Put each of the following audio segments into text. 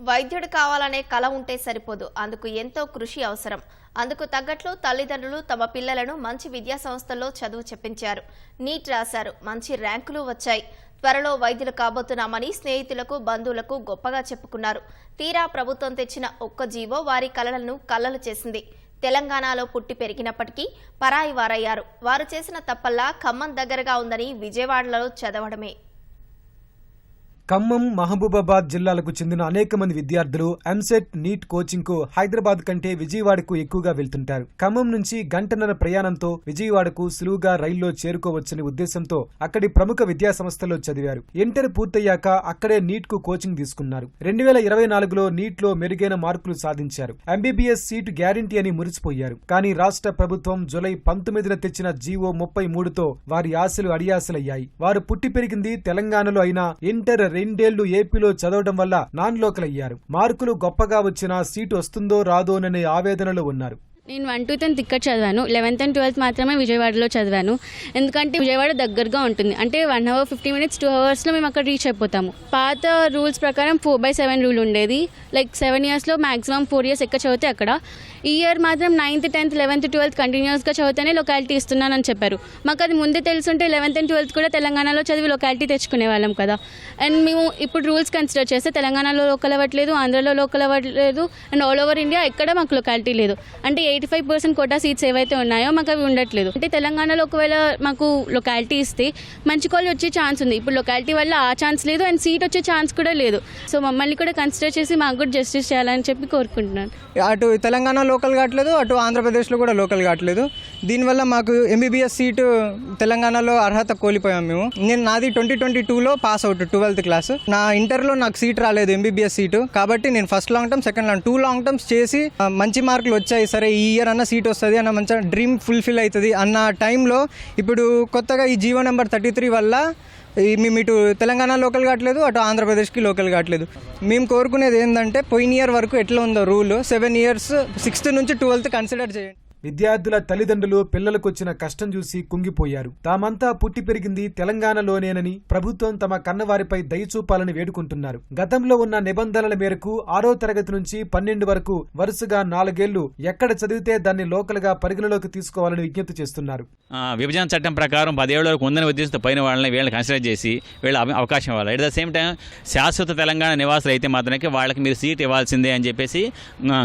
వైద్యుడు కావాలనే కళ ఉంటే సరిపోదు. అందుకు ఎంతో కృషి అవసరం. అందుకు తగ్గట్లు తల్లిదండ్రులు తమ పిల్లలను మంచి విద్యా సంస్థల్లో చదువు చెప్పించారు. నీట్ రాశారు. మంచి ర్యాంకులు వచ్చాయి. త్వరలో వైద్యులు కాబోతున్నామని స్నేహితులకు బంధువులకు గొప్పగా చెప్పుకున్నారు. తీరా ప్రభుత్వం తెచ్చిన ఒక్క జీవో వారి కలలను కళ్ళలు చేసింది. తెలంగాణలో పుట్టి పెరిగినప్పటికీ పరాయి వారయ్యారు. వారు చేసిన తప్పల్లా ఖమ్మం దగ్గరగా ఉందని విజయవాడలో చదవడమే. ఖమ్మం మహబూబాబాద్ జిల్లాలకు చెందిన అనేక మంది విద్యార్థులు ఎంసెట్ నీట్ కోచింగ్కు హైదరాబాద్ కంటే విజయవాడకు ఎక్కువగా వెళ్తుంటారు. ఖమ్మం నుంచి గంటన్నర ప్రయాణంతో విజయవాడకు సులువుగా రైల్లో చేరుకోవచ్చనే ఉద్దేశంతో అక్కడి ప్రముఖ విద్యా సంస్థల్లో చదివారు. ఇంటర్ పూర్తయ్యాక అక్కడే నీట్కు కోచింగ్ తీసుకున్నారు. రెండు వేల ఇరవై నాలుగులో నీట్లో మెరుగైన మార్కులు సాధించారు. ఎంబీబీఎస్ సీటు గ్యారంటీ అని మురిసిపోయారు. కానీ రాష్ట్ర ప్రభుత్వం జులై పంతొమ్మిదిన తెచ్చిన జీవో ముప్పై మూడుతో వారి ఆశలు అడియాశలయ్యాయి. వారు పుట్టి పెరిగింది తెలంగాణలో అయినా ఇంటర్ రెండేళ్ళు ఏపీలో చదవడం వల్ల నాన్ లోకల్ అయ్యారు మార్కులు గొప్పగా వచ్చినా సీటు వస్తుందో రాదోననే ఆవేదనలో ఉన్నారు. నేను వన్ టూ టెన్త్ ఇక్కడ చదివాను. లెవెన్త్ అండ్ ట్వెల్త్ మాత్రమే విజయవాడలో చదివాను. ఎందుకంటే విజయవాడ దగ్గరగా ఉంటుంది. అంటే one hour fifty minutes two అవర్స్లో మేము అక్కడ రీచ్ అయిపోతాము. పాత రూల్స్ ప్రకారం ఫోర్ బై సెవెన్ రూల్ ఉండేది. లైక్ సెవెన్ ఇయర్స్లో మాక్సిమం ఫోర్ ఇయర్స్ ఎక్కడ చదివితే అక్కడ. ఈ ఇయర్ మాత్రం నైన్త్ టెన్త్ లెవెన్త్ ట్వెల్త్ కంటిన్యూస్గా చదివితేనే లొకాలిటీ ఇస్తున్నానని చెప్పారు. మాకు అది ముందే తెలుసుంటే లెవెన్త్ అండ్ ట్వెల్త్ కూడా తెలంగాణలో చదివి లొకాలిటీ తెచ్చుకునే వాళ్ళం కదా. అండ్ మేము ఇప్పుడు రూల్స్ కన్సిడర్ చేస్తే తెలంగాణలో లోకల్ అవ్వట్లేదు ఆంధ్రలో లోకల్ అవ్వట్లేదు అండ్ ఆల్ ఓవర్ ఇండియా ఎక్కడ మాకు లొకాలిటీ లేదు. అంటే eighty five percent quota seats ఏవైతే ఉన్నాయో మాకు అవి ఉండట్లేదు. అంటే తెలంగాణలో ఒకవేళ మాకు లొకాలిటీ ఇస్తే మంచి కాలేజ్ వచ్చే ఛాన్స్ ఉంది. ఇప్పుడు లొకాలిటీ వల్ల ఆ ఛాన్స్ లేదు అండ్ సీట్ వచ్చే ఛాన్స్ కూడా లేదు. సో మమ్మల్ని కూడా కన్సిడర్ చేసి మాకు కూడా జస్టిస్ చేయాలని చెప్పి కోరుకుంటున్నాను. అటు తెలంగాణ లోకల్ కావట్లేదు అటు ఆంధ్రప్రదేశ్లో కూడా లోకల్ కావట్లేదు. దీనివల్ల మాకు ఎంబీబీఎస్ సీటు తెలంగాణలో అర్హత కోల్పోయాం మేము. నేను నాది ట్వంటీ ట్వంటీ టూలో పాస్ అవుట్ ట్వెల్త్ క్లాస్ నా ఇంటర్లో నాకు సీట్ రాలేదు ఎంబీబీఎస్ సీటు కాబట్టి నేను first long term second long two long terms చేసి మంచి మార్కులు వచ్చాయి. సరే ఈ ఇయర్ అన్న సీట్ వస్తుంది అన్న మంచి డ్రీమ్ ఫుల్ఫిల్ అవుతుంది అన్న టైంలో ఇప్పుడు కొత్తగా ఈ జీవో నెంబర్ థర్టీ త్రీ వల్ల మేము ఇటు తెలంగాణ లోకల్ కావట్లేదు అటు ఆంధ్రప్రదేశ్కి లోకల్ కావట్లేదు. మేము కోరుకునేది ఏంటంటే పోయిన ఇయర్ వరకు ఎట్లా ఉందో రూల్ సెవెన్ ఇయర్స్ సిక్స్త్ నుంచి ట్వెల్త్ కన్సిడర్ చేయండి. విద్యార్థుల తల్లిదండ్రులు పిల్లలకు వచ్చిన కష్టం చూసి కుంగిపోయారు. తామంతా పుట్టి పెరిగింది తెలంగాణలోనేనని ప్రభుత్వం తమ కన్నవారిపై దయ చూపాలని వేడుకుంటున్నారు. గతంలో ఉన్న నిబంధనల మేరకు ఆరో తరగతి నుంచి పన్నెండు వరకు వరుసగా నాలుగేళ్ళు ఎక్కడ చదివితే దాన్ని లోకల్గా పరిగణలోకి తీసుకోవాలని విజ్ఞప్తి చేస్తున్నారు. విభజన చట్టం ప్రకారం పదేళ్ళ వరకు ఉందని ఉద్దేశంతో పైన వాళ్ళని వీళ్ళని కన్సిడర్ చేసి వీళ్ళ అవకాశం ఇవ్వాలి. ఎట్ ద సేమ్ టైం శాశ్వత తెలంగాణ నివాసులు అయితే మాత్రమే వాళ్ళకి మీరు సీట్ ఇవ్వాల్సిందే అని చెప్పేసి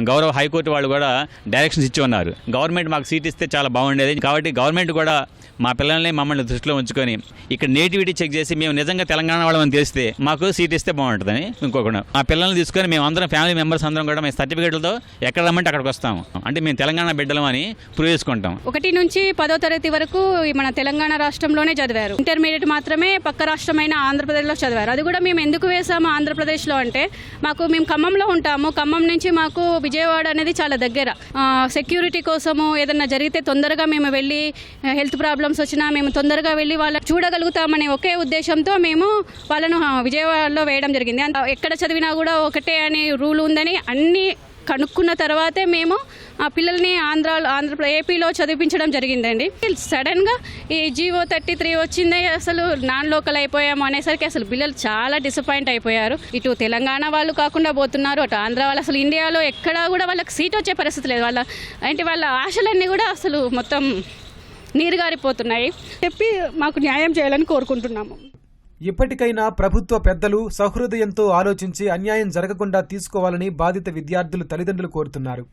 గౌరవ హైకోర్టు వాళ్ళు కూడా డైరెక్షన్స్ ఇచ్చి ఉన్నారు. గవర్నమెంట్ మాకు సీట్ ఇస్తే చాలా బాగుండేది. కాబట్టి గవర్నమెంట్ కూడా మా పిల్లల్ని మమ్మల్ని దృష్టిలో ఉంచుకొని ఇక్కడ నేటివిటీ చెక్ చేసి మేము నిజంగా తెలంగాణ వాళ్ళని తెలిస్తే మాకు సీట్ ఇస్తే బాగుంటుందని ఇంకొకటి. మా పిల్లల్ని తీసుకొని మేము అందరం ఫ్యామిలీ మెంబర్స్ అందరం కూడా మేము సర్టిఫికేట్లతో ఎక్కడ రమ్మంటే అక్కడికి వస్తాము. అంటే మేము తెలంగాణ బిడ్డలం అని ప్రూవ్ చేసుకుంటాం. ఒకటి నుంచి పదో తరగతి వరకు మన తెలంగాణ రాష్ట్రంలోనే చదివారు. ఇంటర్మీడియట్ మాత్రమే పక్క రాష్ట్రమైన ఆంధ్రప్రదేశ్లో చదివారు. అది కూడా మేము ఎందుకు వేసాము ఆంధ్రప్రదేశ్లో అంటే మాకు మేము ఖమ్మంలో ఉంటాము. ఖమ్మం నుంచి మాకు విజయవాడ అనేది చాలా దగ్గర. సెక్యూరిటీ కోసం కోసము ఏదన్నా జరిగితే తొందరగా మేము వెళ్ళి హెల్త్ ప్రాబ్లమ్స్ వచ్చినా మేము తొందరగా వెళ్ళి వాళ్ళని చూడగలుగుతామనే ఒకే ఉద్దేశంతో మేము వాళ్ళను విజయవాడలో వేయడం జరిగింది. అంత ఎక్కడ చదివినా కూడా ఒకటే అనే రూల్ ఉందని అన్ని కనుక్కున్న తర్వాతే మేము ఆ పిల్లల్ని ఆంధ్ర ఆంధ్ర ఏపీలో చదివించడం జరిగిందండి. సడన్గా ఈ జీవో థర్టీ త్రీ వచ్చిందే అసలు నాన్ లోకల్ అయిపోయాము అనేసరికి అసలు పిల్లలు చాలా డిసప్పాయింట్ అయిపోయారు. ఇటు తెలంగాణ వాళ్ళు కాకుండా పోతున్నారు అటు ఆంధ్ర వాళ్ళు అసలు ఇండియాలో ఎక్కడా కూడా వాళ్ళకి సీట్ వచ్చే పరిస్థితి లేదు. వాళ్ళ అంటే వాళ్ళ ఆశలన్నీ కూడా అసలు మొత్తం నీరుగారిపోతున్నాయి చెప్పి మాకు న్యాయం చేయాలని కోరుకుంటున్నాము. ఇప్పటికైనా ప్రభుత్వ పెద్దలు సహృదయంతో ఆలోచించి అన్యాయం జరగకుండా తీసుకోవాలని బాధిత విద్యార్థులు తల్లిదండ్రులు కోరుతున్నారు.